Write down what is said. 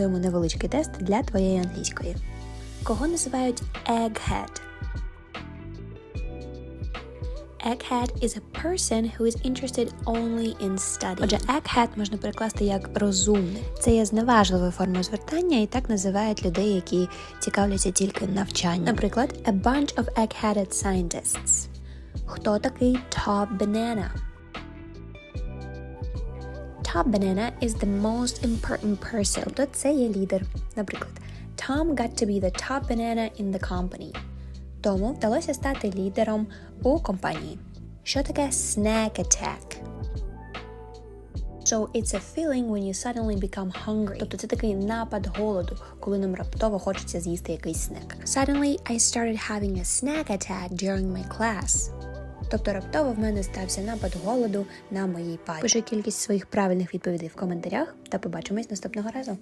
влаштуємо невеличкий тест для твоєї англійської. Кого називають egghead? Egghead is a person who is interested only in study. Отже, egghead можна перекласти як розумний. Це є зневажливою формою звертання, і так називають людей, які цікавляться тільки навчанням. Наприклад, a bunch of egg-headed scientists. Хто такий Top Banana? Top Banana is the most important person. Тобто це є лідер. Наприклад, Tom got to be the top banana in the company. Тому вдалося стати лідером у компанії. Що таке snack attack? So it's a feeling when you suddenly become hungry. Тобто це такий напад голоду, коли нам раптово хочеться з'їсти якийсь снек. Suddenly I started having a snack attack during my class. Тобто раптово в мене стався напад голоду на моїй парі. Пиши кількість своїх правильних відповідей в коментарях та побачимось наступного разу.